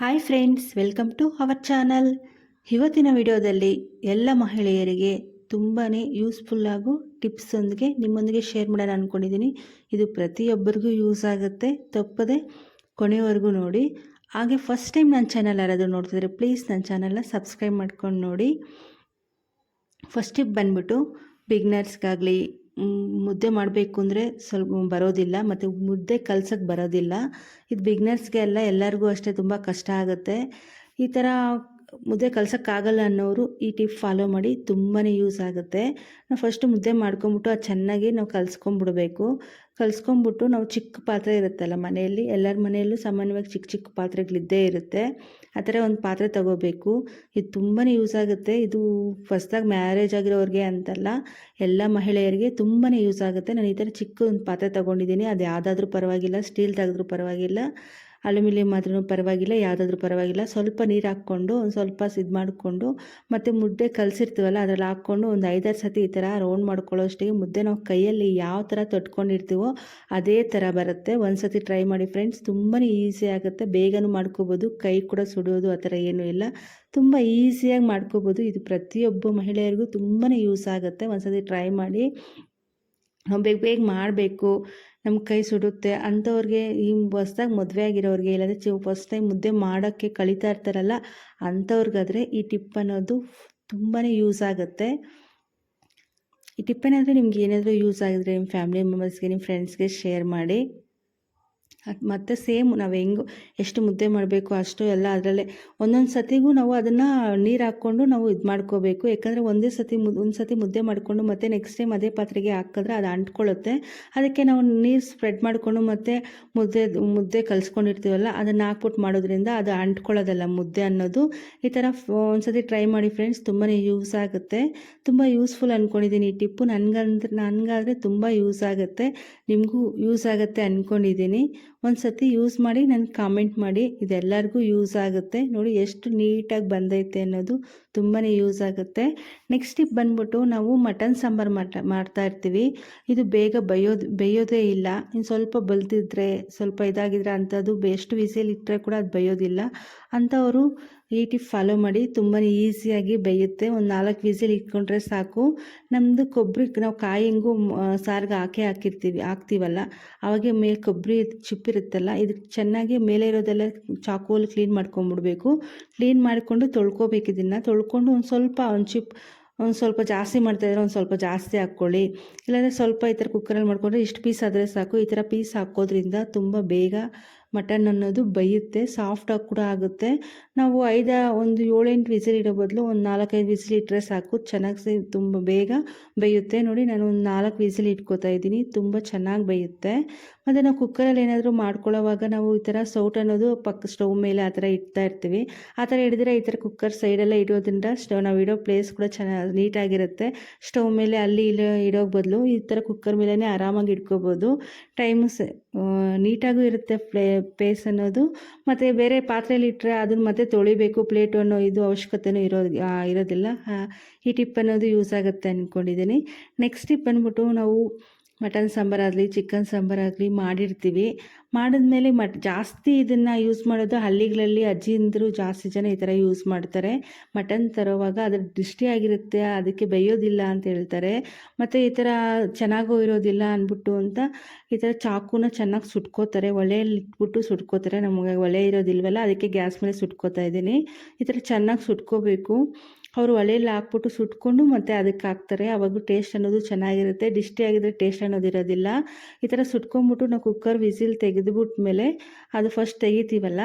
Hi friends welcome to our channel ಇವತ್ತಿನ ವಿಡಿಯೋದಲ್ಲಿ ಎಲ್ಲ ಮಹಿಳೆಯರಿಗೆ ತುಂಬಾ ಯೂಸ್ಫುಲ್ಲಾಗು ಟಿಪ್ಸೊಂದಿಗೆ ನಿಮ್ಮೊಂದಿಗೆ ಶೇರ್ ಮಾಡೋಣ ಅಂದ್ಕೊಂಡಿದ್ದೀನಿ ಇದು ಪ್ರತಿಯೊಬ್ಬರಿಗೂ ಯೂಸ್ ಆಗುತ್ತೆ. ತಪ್ಪದೆ ಕೊನೆವರೆಗೂ ನೋಡಿ. ಹಾಗೆ ಫಸ್ಟ್ ಟೈಮ್ ನನ್ನ ಚಾನಲ್ ಯಾರಾದರೂ ನೋಡ್ತಿದ್ರೆ ಪ್ಲೀಸ್ ನನ್ನ ಚಾನಲ್ನ ಸಬ್ಸ್ಕ್ರೈಬ್ ಮಾಡ್ಕೊಂಡು ನೋಡಿ. ಫಸ್ಟ್ ಟಿಪ್ ಬಂದ್ಬಿಟ್ಟು ಬಿಗ್ನರ್ಸ್ಗಾಗಲಿ ಮುದ್ದೆ ಮಾಡಬೇಕು ಅಂದರೆ ಸ್ವಲ್ಪ ಬರೋದಿಲ್ಲ, ಮತ್ತು ಮುದ್ದೆ ಕಲ್ಸಕ್ಕೆ ಬರೋದಿಲ್ಲ. ಇದು ಬಿಗ್ನರ್ಸ್ಗೆ ಅಲ್ಲ ಎಲ್ಲರಿಗೂ ಅಷ್ಟೇ ತುಂಬ ಕಷ್ಟ ಆಗುತ್ತೆ. ಈ ಥರ ಮುದ್ದೆ ಕಲ್ಸೋಕ್ಕಾಗಲ್ಲ ಅನ್ನೋರು ಈ ಟಿಪ್ ಫಾಲೋ ಮಾಡಿ ತುಂಬಾ ಯೂಸ್ ಆಗುತ್ತೆ. ನಾವು ಫಸ್ಟು ಮುದ್ದೆ ಮಾಡ್ಕೊಂಬಿಟ್ಟು ಅದು ಚೆನ್ನಾಗಿ ನಾವು ಕಲ್ಸ್ಕೊಂಬಿಡ್ಬೇಕು ಕಲ್ಸ್ಕೊಂಬಿಟ್ಟು ನಾವು ಚಿಕ್ಕ ಪಾತ್ರೆ ಇರುತ್ತಲ್ಲ ಮನೆಯಲ್ಲಿ, ಎಲ್ಲರ ಮನೆಯಲ್ಲೂ ಸಾಮಾನ್ಯವಾಗಿ ಚಿಕ್ಕ ಚಿಕ್ಕ ಪಾತ್ರೆಗಳಿದ್ದೇ ಇರುತ್ತೆ. ಆ ಥರ ಒಂದು ಪಾತ್ರೆ ತಗೋಬೇಕು. ಇದು ತುಂಬಾ ಯೂಸ್ ಆಗುತ್ತೆ. ಇದು ಫಸ್ಟಾಗಿ ಮ್ಯಾರೇಜ್ ಆಗಿರೋರಿಗೆ ಅಂತಲ್ಲ, ಎಲ್ಲ ಮಹಿಳೆಯರಿಗೆ ತುಂಬಾ ಯೂಸ್ ಆಗುತ್ತೆ. ನಾನು ಈ ಥರ ಚಿಕ್ಕ ಒಂದು ಪಾತ್ರೆ ತೊಗೊಂಡಿದ್ದೀನಿ. ಅದು ಯಾವುದಾದ್ರೂ ಪರವಾಗಿಲ್ಲ ಸ್ಟೀಲ್ ತೆಗೆದ್ರೂ ಪರವಾಗಿಲ್ಲ. ಅಲ್ಯೂಮಿನಿಯಂ ಆದ್ರೂ ಪರವಾಗಿಲ್ಲ, ಯಾವುದಾದ್ರೂ ಪರವಾಗಿಲ್ಲ. ಸ್ವಲ್ಪ ನೀರು ಹಾಕ್ಕೊಂಡು, ಒಂದು ಸ್ವಲ್ಪ ಇದು ಮಾಡಿಕೊಂಡು, ಮತ್ತು ಮುದ್ದೆ ಕಲಸಿರ್ತೀವಲ್ಲ, ಅದರಲ್ಲಿ ಹಾಕ್ಕೊಂಡು ಒಂದು ಐದಾರು ಸತಿ ಈ ಥರ ರೌಂಡ್ ಮಾಡ್ಕೊಳ್ಳೋ ಅಷ್ಟಿಗೆ ಮುದ್ದೆ ನಾವು ಕೈಯಲ್ಲಿ ಯಾವ ಥರ ತೊಟ್ಕೊಂಡಿರ್ತೀವೋ ಅದೇ ಥರ ಬರುತ್ತೆ. ಒಂದು ಸತಿ ಟ್ರೈ ಮಾಡಿ ಫ್ರೆಂಡ್ಸ್ ತುಂಬಾ ಈಸಿ ಆಗುತ್ತೆ. ಬೇಗನೂ ಮಾಡ್ಕೋಬೋದು, ಕೈ ಕೂಡ ಸುಡೋದು ಆ ಥರ ಏನೂ ಇಲ್ಲ. ತುಂಬ ಈಸಿಯಾಗಿ ಮಾಡ್ಕೋಬೋದು. ಇದು ಪ್ರತಿಯೊಬ್ಬ ಮಹಿಳೆಯರಿಗೂ ತುಂಬಾ ಯೂಸ್ ಆಗುತ್ತೆ. ಒಂದು ಸತಿ ಟ್ರೈ ಮಾಡಿ ನಾವು ಬೇಗ ಬೇಗ ಮಾಡಬೇಕು ನಮ್ಮ ಕೈ ಸುಡುತ್ತೆ ಅಂಥವ್ರಿಗೆ ಈ ಹೊಸ್ದಾಗಿ ಮದುವೆ ಆಗಿರೋರಿಗೆ ಇಲ್ಲಾಂದರೆ ಚಿ ಫಸ್ಟ್ ಟೈಮ್ ಮುದ್ದೆ ಮಾಡೋಕ್ಕೆ ಕಲಿತಾ ಇರ್ತಾರಲ್ಲ ಅಂಥವ್ರಿಗಾದರೆ ಈ ಟಿಪ್ ಅನ್ನೋದು ತುಂಬಾ ಯೂಸ್ ಆಗುತ್ತೆ. ಈ ಟಿಪ್ ಏನಾದರೂ ನಿಮ್ಗೆ ಏನಾದರೂ ಯೂಸ್ ಆಗಿದ್ರೆ ನಿಮ್ಮ ಫ್ಯಾಮಿಲಿ ಮೆಂಬರ್ಸ್ಗೆ ನಿಮ್ಮ ಫ್ರೆಂಡ್ಸ್ಗೆ ಶೇರ್ ಮಾಡಿ. ಅದು ಮತ್ತು ಸೇಮ್ ನಾವು ಹೆಂಗು ಎಷ್ಟು ಮುದ್ದೆ ಮಾಡಬೇಕು ಅಷ್ಟು ಎಲ್ಲ ಅದರಲ್ಲೇ. ಒಂದೊಂದು ಸತಿಗೂ ನಾವು ಅದನ್ನು ನೀರು ಹಾಕ್ಕೊಂಡು ನಾವು ಇದು ಮಾಡ್ಕೋಬೇಕು. ಯಾಕಂದರೆ ಒಂದೇ ಸತಿ ಮುದ್, ಒಂದು ಸತಿ ಮುದ್ದೆ ಮಾಡಿಕೊಂಡು ಮತ್ತೆ ನೆಕ್ಸ್ಟ್ ಟೈಮ್ ಅದೇ ಪಾತ್ರೆಗೆ ಹಾಕಿದ್ರೆ ಅದು ಅಂಟ್ಕೊಳ್ಳುತ್ತೆ ಅದಕ್ಕೆ ನಾವು ನೀರು ಸ್ಪ್ರೆಡ್ ಮಾಡಿಕೊಂಡು ಮತ್ತು ಮುದ್ದೆ ಮುದ್ದೆ ಕಲಿಸ್ಕೊಂಡಿರ್ತೀವಲ್ಲ ಅದನ್ನು ಹಾಕ್ಬಿಟ್ಟು ಮಾಡೋದ್ರಿಂದ ಅದು ಅಂಟ್ಕೊಳ್ಳೋದಲ್ಲ ಮುದ್ದೆ ಅನ್ನೋದು. ಈ ಥರ ಒಂದು ಸತಿ ಟ್ರೈ ಮಾಡಿ ಫ್ರೆಂಡ್ಸ್ ತುಂಬಾ ಯೂಸ್ ಆಗುತ್ತೆ. ತುಂಬ ಯೂಸ್ಫುಲ್ ಅಂದ್ಕೊಂಡಿದ್ದೀನಿ ಈ ಟಿಪ್ಪು. ನನಗಂದ್ರೆ, ನನಗಾದರೆ ತುಂಬ ಯೂಸ್ ಆಗುತ್ತೆ. ನಿಮಗೂ ಯೂಸ್ ಆಗುತ್ತೆ ಅಂದ್ಕೊಂಡಿದ್ದೀನಿ ಒಂದು ಸತಿ ಯೂಸ್ ಮಾಡಿ ನನಗೆ ಕಾಮೆಂಟ್ ಮಾಡಿ ಇದೆಲ್ಲರಿಗೂ ಯೂಸ್ ಆಗುತ್ತೆ. ನೋಡಿ ಎಷ್ಟು ನೀಟಾಗಿ ಬಂದೈತೆ ಅನ್ನೋದು ತುಂಬಾ ಯೂಸ್ ಆಗುತ್ತೆ. ನೆಕ್ಸ್ಟ್ ಟಿಪ್ ಬಂದ್ಬಿಟ್ಟು ನಾವು ಮಟನ್ ಸಾಂಬಾರು ಮಾಡ್ತಾ ಇರ್ತೀವಿ. ಇದು ಬೇಗ ಬೇಯೋದು, ಬೇಯೋದೇ ಇಲ್ಲ. ಇನ್ನು ಸ್ವಲ್ಪ ಬಲ್ತಿದ್ರೆ ಸ್ವಲ್ಪ ಇದಾಗಿದ್ರೆ ಅಂಥದ್ದು ಎಷ್ಟು ವಿಸಿಲಿಟ್ಟರೆ ಕೂಡ ಅದು ಬೇಯೋದಿಲ್ಲ. ಅಂಥವರು ಈ ಫಾಲೋ ಮಾಡಿ ತುಂಬಾ ಈಸಿಯಾಗಿ ಬೇಯುತ್ತೆ. ಒಂದು ನಾಲ್ಕು ವಿಸಿಲ್ ಇಟ್ಕೊಂಡ್ರೆ ಸಾಕು. ನಮ್ಮದು ಕೊಬ್ಬರಿ ನಾವು ಕಾಯಿ ಸಾರಿಗೆ ಹಾಕೇ ಹಾಕಿರ್ತೀವಿ, ಹಾಕ್ತೀವಲ್ಲ? ಅವಾಗೆ ಮೇಲೆ ಕೊಬ್ಬರಿ ಚಿಪ್ಪಿರುತ್ತಲ್ಲ ಇದಕ್ಕೆ ಚೆನ್ನಾಗಿ ಮೇಲೆ ಇರೋದೆಲ್ಲ ಚಾಕುವಲ್ಲಿ ಕ್ಲೀನ್ ಮಾಡ್ಕೊಂಬಿಡ್ಬೇಕು. ಕ್ಲೀನ್ ಮಾಡಿಕೊಂಡು ತೊಳ್ಕೊಬೇಕು ಇದನ್ನು. ತೊಳ್ಕೊಂಡು ಒಂದು ಸ್ವಲ್ಪ, ಒಂದು ಚಿಪ್ ಒಂದು ಸ್ವಲ್ಪ ಜಾಸ್ತಿ ಮಾಡ್ತಾಯಿದ್ರೆ ಒಂದು ಸ್ವಲ್ಪ ಜಾಸ್ತಿ ಹಾಕ್ಕೊಳ್ಳಿ. ಇಲ್ಲಾಂದರೆ ಸ್ವಲ್ಪ ಈ ಥರ ಕುಕ್ಕರಲ್ಲಿ ಮಾಡಿಕೊಂಡ್ರೆ ಇಷ್ಟು ಪೀಸ್ ಆದರೆ ಸಾಕು. ಈ ಥರ ಪೀಸ್ ಹಾಕೋದ್ರಿಂದ ತುಂಬ ಬೇಗ ಮಟನ್ ಅನ್ನೋದು ಬೇಯುತ್ತೆ ಸಾಫ್ಟಾಗಿ ಕೂಡ ಆಗುತ್ತೆ. ನಾವು ಐದ, ಒಂದು ಏಳೆಂಟು ವಿಸಿಲ್ ಇಡೋ ಬದಲು ಒಂದು ನಾಲ್ಕೈದು ವಿಸಿಲ್ ಇಟ್ಟರೆ ಸಾಕು. ಚೆನ್ನಾಗಿ ತುಂಬ ಬೇಗ ಬೇಯುತ್ತೆ. ನೋಡಿ, ನಾನು ಒಂದು ನಾಲ್ಕು ವಿಸಿಲ್ ಇಟ್ಕೋತಾ ಇದ್ದೀನಿ. ತುಂಬ ಚೆನ್ನಾಗಿ ಬೇಯುತ್ತೆ. ಮತ್ತು ನಾವು ಕುಕ್ಕರಲ್ಲಿ ಏನಾದರೂ ಮಾಡ್ಕೊಳ್ಳೋವಾಗ ನಾವು ಈ ಥರ ಸೌಟ್ ಅನ್ನೋದು ಪಕ್ಕ ಸ್ಟವ್ ಮೇಲೆ ಆ ಥರ ಇಡ್ತಾ ಇರ್ತೀವಿ. ಆ ಥರ ಹಿಡಿದ್ರೆ ಈ ಥರ ಕುಕ್ಕರ್ ಸೈಡೆಲ್ಲ ಇಡೋದ್ರಿಂದ ಸ್ಟವ್, ನಾವು ಇಡೋ ಪ್ಲೇಸ್ ಕೂಡ ಚೆನ್ನಾಗಿ ನೀಟಾಗಿರುತ್ತೆ. ಸ್ಟವ್ ಮೇಲೆ ಅಲ್ಲಿ ಇಲ್ಲಿ ಇಡೋಕೆ ಬದಲು ಈ ಥರ ಕುಕ್ಕರ್ ಮೇಲೇ ಆರಾಮಾಗಿ ಇಟ್ಕೋಬೋದು. ಟೈಮು ಸ ನೀಟಾಗೂ ಇರುತ್ತೆ ಪ್ಲೇ ಪೇಸ್ ಅನ್ನೋದು. ಮತ್ತು ಬೇರೆ ಪಾತ್ರೆಯಲ್ಲಿ ಇಟ್ಟರೆ ಅದನ್ನು ಮತ್ತೆ ತೊಳಿಬೇಕು. ಪ್ಲೇಟು ಅನ್ನೋ ಇದು ಅವಶ್ಯಕತೆಯೂ ಇರೋ ಇರೋದಿಲ್ಲ. ಈ ಟಿಪ್ ಅನ್ನೋದು ಯೂಸ್ ಆಗುತ್ತೆ ಅಂದ್ಕೊಂಡಿದ್ದೀನಿ ನೆಕ್ಸ್ಟ್ ಟಿಪ್ ಬಂದ್ಬಿಟ್ಟು ನಾವು ಮಟನ್ ಸಾಂಬಾರಾಗಲಿ ಚಿಕನ್ ಸಾಂಬಾರಾಗಲಿ ಮಾಡಿರ್ತೀವಿ. ಮಾಡಿದ್ಮೇಲೆ ಮಟ್, ಜಾಸ್ತಿ ಇದನ್ನು ಯೂಸ್ ಮಾಡೋದು ಹಳ್ಳಿಗಳಲ್ಲಿ ಅಜ್ಜಿಂದರು ಜಾಸ್ತಿ ಜನ ಈ ಥರ ಯೂಸ್ ಮಾಡ್ತಾರೆ. ಮಟನ್ ತರೋವಾಗ ಅದ್ರ ದೃಷ್ಟಿಯಾಗಿರುತ್ತೆ ಅದಕ್ಕೆ ಬೇಯೋದಿಲ್ಲ ಅಂತ ಹೇಳ್ತಾರೆ. ಮತ್ತು ಈ ಥರ ಚೆನ್ನಾಗೂ ಇರೋದಿಲ್ಲ ಅಂದ್ಬಿಟ್ಟು ಅಂತ ಈ ಥರ ಚಾಕುನ ಚೆನ್ನಾಗಿ ಸುಟ್ಕೋತಾರೆ. ಒಲೆಯಲ್ಲಿ ಇಟ್ಬಿಟ್ಟು ಸುಟ್ಕೋತಾರೆ. ನಮಗೆ ಒಲೆ ಇರೋದಿಲ್ವಲ್ಲ, ಅದಕ್ಕೆ ಗ್ಯಾಸ್ ಮೇಲೆ ಸುಟ್ಕೋತಾ ಇದ್ದೀನಿ. ಈ ಥರ ಚೆನ್ನಾಗಿ ಸುಟ್ಕೋಬೇಕು. ಅವರು ಒಲೆಯಲ್ಲಿ ಹಾಕ್ಬಿಟ್ಟು ಸುಟ್ಕೊಂಡು ಮತ್ತು ಅದಕ್ಕೆ ಹಾಕ್ತಾರೆ. ಅವಾಗ ಟೇಸ್ಟ್ ಅನ್ನೋದು ಚೆನ್ನಾಗಿರುತ್ತೆ. ಡಿಸ್ಟಿ ಆಗಿದ್ರೆ ಟೇಸ್ಟ್ ಅನ್ನೋದು ಇರೋದಿಲ್ಲ. ಈ ಥರ ಸುಟ್ಕೊಂಬಿಟ್ಟು ನಾವು ಕುಕ್ಕರ್ ವಿಸಿಲ್ ತೆಗೆದುಬಿಟ್ಮೇಲೆ ಅದು ಫಸ್ಟ್ ತೆಗಿತೀವಲ್ಲ,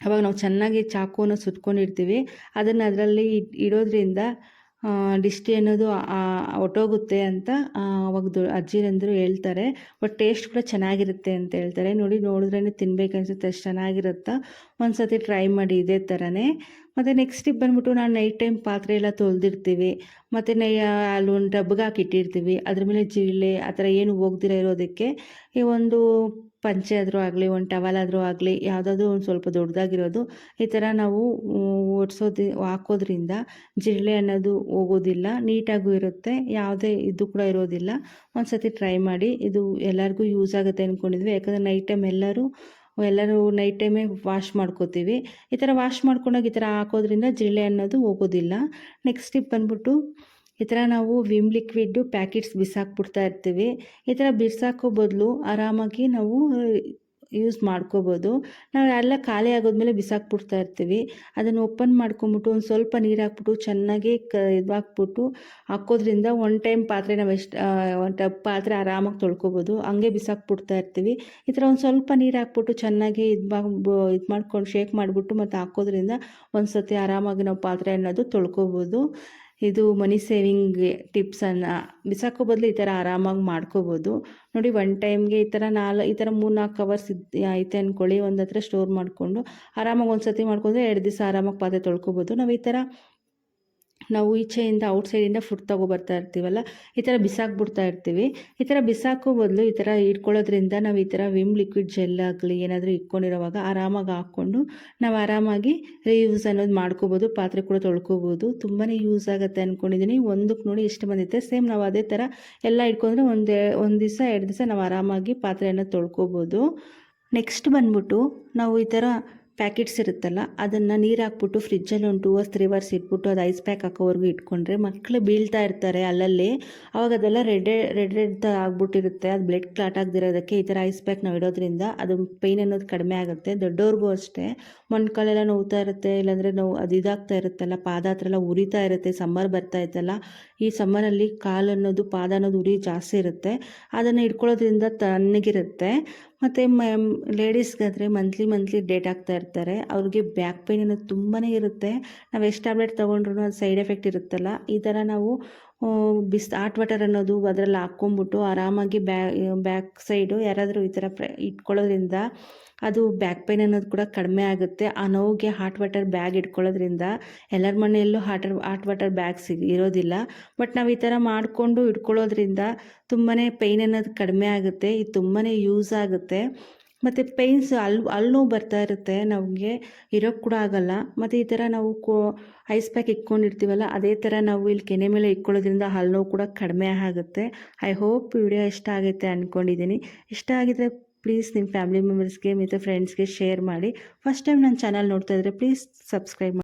ಅವಾಗ ನಾವು ಚೆನ್ನಾಗಿ ಚಾಕುವನ್ನು ಸುಟ್ಕೊಂಡಿರ್ತೀವಿ. ಅದನ್ನು ಅದರಲ್ಲಿ ಇಡೋದ್ರಿಂದ ಡಿಸ್ಟಿ ಅನ್ನೋದು ಒಟ್ಟೋಗುತ್ತೆ ಅಂತ ಅವಾಗ ದೊ ಅಜ್ಜಿರಂದರು ಹೇಳ್ತಾರೆ. ಬಟ್ ಟೇಸ್ಟ್ ಕೂಡ ಚೆನ್ನಾಗಿರುತ್ತೆ ಅಂತ ಹೇಳ್ತಾರೆ. ನೋಡಿ ನೋಡಿದ್ರೇ ತಿನ್ಬೇಕನ್ಸುತ್ತೆ, ಅಷ್ಟು ಚೆನ್ನಾಗಿರುತ್ತಾ? ಒಂದು ಸತಿ ಟ್ರೈ ಮಾಡಿ ಇದೇ ಥರನೇ ಮತ್ತು ನೆಕ್ಸ್ಟ್ ಟಿಪ್ ಬಂದ್ಬಿಟ್ಟು ನಾನು ನೈಟ್ ಟೈಮ್ ಪಾತ್ರೆ ಎಲ್ಲ ತೊಳೆದಿರ್ತೀವಿ. ಮತ್ತು ನೈ ಅಲ್ಲೊಂದು ಡಬ್ಗೆ ಹಾಕಿಟ್ಟಿರ್ತೀವಿ ಅದ್ರ ಮೇಲೆ ಜಿರಳೆ ಆ ಥರ ಏನು ಹೋಗ್ದಿರ ಇರೋದಕ್ಕೆ ಈ ಒಂದು ಪಂಚೆ ಆದರೂ ಆಗಲಿ, ಒಂದು ಟವಲ್ ಆದರೂ ಆಗಲಿ, ಯಾವುದಾದ್ರೂ ಒಂದು ಸ್ವಲ್ಪ ದೊಡ್ಡದಾಗಿರೋದು ಈ ಥರ ನಾವು ಒಡ್ಸೋದು ಹಾಕೋದ್ರಿಂದ ಜಿರಳೆ ಅನ್ನೋದು ಹೋಗೋದಿಲ್ಲ, ನೀಟಾಗೂ ಇರುತ್ತೆ, ಯಾವುದೇ ಇದು ಕೂಡ ಇರೋದಿಲ್ಲ. ಒಂದು ಸತಿ ಟ್ರೈ ಮಾಡಿ, ಇದು ಎಲ್ಲರಿಗೂ ಯೂಸ್ ಆಗುತ್ತೆ ಅಂದ್ಕೊಂಡಿದ್ವಿ ಯಾಕಂದರೆ ನೈಟ್ ಟೈಮ್ ಎಲ್ಲರೂ ಎಲ್ಲರೂ ನೈಟ್ ಟೈಮೇ ವಾಶ್ ಮಾಡ್ಕೋತೀವಿ. ಈ ಥರ ವಾಶ್ ಮಾಡ್ಕೊಂಡಾಗ ಈ ಥರ ಹಾಕೋದ್ರಿಂದ ಜಿರಳೆ ಅನ್ನೋದು ಹೋಗೋದಿಲ್ಲ. ನೆಕ್ಸ್ಟ್ ಟಿಪ್ ಬಂದ್ಬಿಟ್ಟು ಈ ಥರ ನಾವು ವಿಮ್ ಲಿಕ್ವಿಡ್ಡು ಪ್ಯಾಕೆಟ್ಸ್ ಬಿಸಾಕ್ಬಿಡ್ತಾ ಇರ್ತೀವಿ. ಈ ಥರ ಬಿಸಾಕೋ ಬದಲು ಆರಾಮಾಗಿ ನಾವು ಯೂಸ್ ಮಾಡ್ಕೋಬೋದು. ನಾವು ಎಲ್ಲ ಖಾಲಿ ಆಗೋದ್ಮೇಲೆ ಬಿಸಾಕ್ಬಿಡ್ತಾ ಇರ್ತೀವಿ. ಅದನ್ನು ಓಪನ್ ಮಾಡ್ಕೊಂಬಿಟ್ಟು ಒಂದು ಸ್ವಲ್ಪ ನೀರು ಹಾಕ್ಬಿಟ್ಟು ಚೆನ್ನಾಗಿ ಕ ಇದು ಹಾಕ್ಬಿಟ್ಟು ಹಾಕೋದ್ರಿಂದ ಒನ್ ಟೈಮ್ ಪಾತ್ರೆ ನಾವು ಎಷ್ಟು ಒಂದು ಟಪ್ ಪಾತ್ರೆ ಆರಾಮಾಗಿ ತೊಳ್ಕೊಬೋದು. ಹಂಗೆ ಬಿಸಾಕ್ಬಿಡ್ತಾ ಇರ್ತೀವಿ. ಈ ಥರ ಒಂದು ಸ್ವಲ್ಪ ನೀರು ಹಾಕ್ಬಿಟ್ಟು ಚೆನ್ನಾಗಿ ಇದು ಮಾಡ್ಬೋ ಇದು ಮಾಡ್ಕೊಂಡು ಶೇಕ್ ಮಾಡಿಬಿಟ್ಟು ಮತ್ತು ಹಾಕೋದ್ರಿಂದ ಒಂದು ಸತಿ ಆರಾಮಾಗಿ ನಾವು ಪಾತ್ರೆ ಅನ್ನೋದು ತೊಳ್ಕೊಬೋದು. ಇದು ಮನಿ ಸೇವಿಂಗ್ ಟಿಪ್ಸನ್ನು ಬಿಸಾಕೋ ಬದಲು ಈ ಥರ ಆರಾಮಾಗಿ ಮಾಡ್ಕೋಬೋದು. ನೋಡಿ ಒನ್ ಟೈಮ್ಗೆ ಈ ಥರ ನಾಲ್, ಈ ಥರ ಮೂರು ನಾಲ್ಕು ಕವರ್ಸ್ ಇದು, ಐತೆ ಅಂದ್ಕೊಳ್ಳಿ ಒಂದು ಹತ್ರ ಸ್ಟೋರ್ ಮಾಡಿಕೊಂಡು ಆರಾಮಾಗಿ ಒಂದು ಸತಿ ಮಾಡ್ಕೊಂಡ್ರೆ ಎರಡು ದಿವಸ ಆರಾಮಾಗಿ ಪಾತ್ರೆ ತೊಳ್ಕೊಬೋದು. ನಾವು ಈ ಥರ ನಾವು ಈಚೆಯಿಂದ ಔಟ್ಸೈಡಿಂದ ಫುಡ್ ತೊಗೊಬರ್ತಾ ಇರ್ತೀವಲ್ಲ, ಈ ಥರ ಬಿಸಾಕ್ಬಿಡ್ತಾ ಇರ್ತೀವಿ. ಈ ಥರ ಬಿಸಾಕೋ ಬದಲು ಈ ಥರ ಇಟ್ಕೊಳ್ಳೋದ್ರಿಂದ ನಾವು ಈ ಥರ ವಿಮ್ ಲಿಕ್ವಿಡ್ ಜೆಲ್ ಆಗಲಿ ಏನಾದರೂ ಇಟ್ಕೊಂಡಿರೋವಾಗ ಆರಾಮಾಗಿ ಹಾಕ್ಕೊಂಡು ನಾವು ಆರಾಮಾಗಿ ರೀಯೂಸ್ ಅನ್ನೋದು ಮಾಡ್ಕೋಬೋದು, ಪಾತ್ರೆ ಕೂಡ ತೊಳ್ಕೊಬೋದು. ತುಂಬಾ ಯೂಸ್ ಆಗುತ್ತೆ ಅಂದ್ಕೊಂಡಿದ್ದೀನಿ ಒಂದಕ್ಕೆ ನೋಡಿ ಎಷ್ಟು ಬಂದಿತ್ತೆ. ಸೇಮ್ ನಾವು ಅದೇ ಥರ ಎಲ್ಲ ಇಟ್ಕೊಂಡ್ರೆ ಒಂದು ಒಂದು ದಿವಸ, ಎರಡು ದಿವಸ ನಾವು ಆರಾಮಾಗಿ ಪಾತ್ರೆಯನ್ನು ತೊಳ್ಕೊಬೋದು. ನೆಕ್ಸ್ಟ್ ಬಂದ್ಬಿಟ್ಟು ನಾವು ಈ ಥರ ಪ್ಯಾಕೆಟ್ಸ್ ಇರುತ್ತಲ್ಲ, ಅದನ್ನು ನೀರು ಹಾಕ್ಬಿಟ್ಟು ಫ್ರಿಜ್ಜಲ್ಲಿ ಒಂದು ಟೂ ಅವರ್ಸ್ ತ್ರೀ ಅವರ್ಸ್ ಇಟ್ಬಿಟ್ಟು ಅದು ಐಸ್ ಪ್ಯಾಕ್ ಹಾಕೋವರೆಗೂ ಇಟ್ಕೊಂಡ್ರೆ ಮಕ್ಕಳು ಬೀಳ್ತಾ ಇರ್ತಾರೆ ಅಲ್ಲಲ್ಲಿ. ಅವಾಗ ಅದೆಲ್ಲ ರೆಡ್ ರೆಡ್ ರೆಡ್ ಆಗ್ಬಿಟ್ಟಿರುತ್ತೆ. ಅದು ಬ್ಲಡ್ ಕ್ಲಾಟ್ ಆಗದಿರೋದಕ್ಕೆ ಈ ಥರ ಐಸ್ ಪ್ಯಾಕ್ ನಾವು ಇಡೋದ್ರಿಂದ ಅದು ಪೈನ್ ಅನ್ನೋದು ಕಡಿಮೆ ಆಗುತ್ತೆ. ದೊಡ್ಡವ್ರಿಗೂ ಅಷ್ಟೇ. ಮೊಣ್ಕಾಲೆಲ್ಲ ನೋವ್ತಾ ಇರುತ್ತೆ, ಇಲ್ಲಾಂದರೆ ನೋವು ಅದು ಇದಾಗ್ತಾ ಇರುತ್ತಲ್ಲ, ಪಾದ ಹತ್ರ ಎಲ್ಲ ಉರಿತಾ ಇರುತ್ತೆ ಸಮ್ಮರ್ ಬರ್ತಾ ಇತ್ತಲ್ಲ, ಈ ಸಮ್ಮರಲ್ಲಿ ಕಾಲು ಅನ್ನೋದು, ಪಾದ ಅನ್ನೋದು ಉರಿ ಜಾಸ್ತಿ ಇರುತ್ತೆ. ಅದನ್ನು ಇಟ್ಕೊಳ್ಳೋದ್ರಿಂದ ತಣ್ಣಗಿರುತ್ತೆ. ಮತ್ತು ಮ ಲೇಡೀಸ್ಗಾದರೆ ಮಂತ್ಲಿ ಮಂತ್ಲಿ ಡೇಟ್ ಆಗ್ತಾ ಇರ್ತಾರೆ. ಅವ್ರಿಗೆ ಬ್ಯಾಕ್ ಪೇನ್ ಅನ್ನೋದು ತುಂಬಾ ಇರುತ್ತೆ. ನಾವು ಎಷ್ಟು ಟ್ಯಾಬ್ಲೆಟ್ ತೊಗೊಂಡ್ರು ಅದು ಸೈಡ್ ಎಫೆಕ್ಟ್ ಇರುತ್ತಲ್ಲ. ಈ ಥರ ನಾವು ಬಿಸ್ ಹಾಟ್ ವಾಟರ್ ಅನ್ನೋದು ಅದರಲ್ಲಿ ಹಾಕ್ಕೊಂಬಿಟ್ಟು ಆರಾಮಾಗಿ ಬ್ಯಾ, ಬ್ಯಾಕ್ ಸೈಡು ಯಾರಾದರೂ ಈ ಥರ ಪ್ರ, ಇಟ್ಕೊಳ್ಳೋದ್ರಿಂದ ಅದು ಬ್ಯಾಕ್ ಪೇನ್ ಅನ್ನೋದು ಕೂಡ ಕಡಿಮೆ ಆಗುತ್ತೆ. ಆ ನೋವಿಗೆ ಹಾಟ್ ವಾಟರ್ ಬ್ಯಾಗ್ ಇಟ್ಕೊಳ್ಳೋದ್ರಿಂದ ಎಲ್ಲರ ಮನೆಯಲ್ಲೂ ಹಾಟರ್ ಹಾಟ್ ವಾಟರ್ ಬ್ಯಾಗ್ ಸಿಗ್, ಇರೋದಿಲ್ಲ. ಬಟ್ ನಾವು ಈ ಥರ ಮಾಡಿಕೊಂಡು ಇಟ್ಕೊಳ್ಳೋದ್ರಿಂದ ತುಂಬಾ ಪೈನ್ ಅನ್ನೋದು ಕಡಿಮೆ ಆಗುತ್ತೆ. ಇದು ತುಂಬಾ ಯೂಸ್ ಆಗುತ್ತೆ. ಮತ್ತು ಪೇಯ್ನ್ಸ್ ಅಲ್ಲಿ, ಅಲ್ಲೂ ಬರ್ತಾ ಇರುತ್ತೆ ನಮಗೆ ಇರೋಕ್ಕೆ ಕೂಡ ಆಗಲ್ಲ. ಮತ್ತು ಈ ಥರ ನಾವು ಕೋ ಐಸ್ ಪ್ಯಾಕ್ ಇಟ್ಕೊಂಡಿರ್ತೀವಲ್ಲ, ಅದೇ ಥರ ನಾವು ಇಲ್ಲಿ ಕೆನೆ ಮೇಲೆ ಇಟ್ಕೊಳ್ಳೋದ್ರಿಂದ ಹಲ್ಲು ಕೂಡ ಕಡಿಮೆ ಆಗುತ್ತೆ. ಐ ಹೋಪ್ ವಿಡಿಯೋ ಇಷ್ಟ ಆಗುತ್ತೆ ಅಂದ್ಕೊಂಡಿದ್ದೀನಿ ಇಷ್ಟ ಆಗಿದ್ರೆ ಪ್ಲೀಸ್ ನಿಮ್ಮ ಫ್ಯಾಮಿಲಿ ಮೆಂಬರ್ಸ್ಗೆ ಮತ್ತು ಫ್ರೆಂಡ್ಸ್ಗೆ ಶೇರ್ ಮಾಡಿ. ಫಸ್ಟ್ ಟೈಮ್ ನನ್ನ ಚಾನಲ್ ನೋಡ್ತಾ ಇದ್ದರೆ ಪ್ಲೀಸ್ ಸಬ್ಸ್ಕ್ರೈಬ್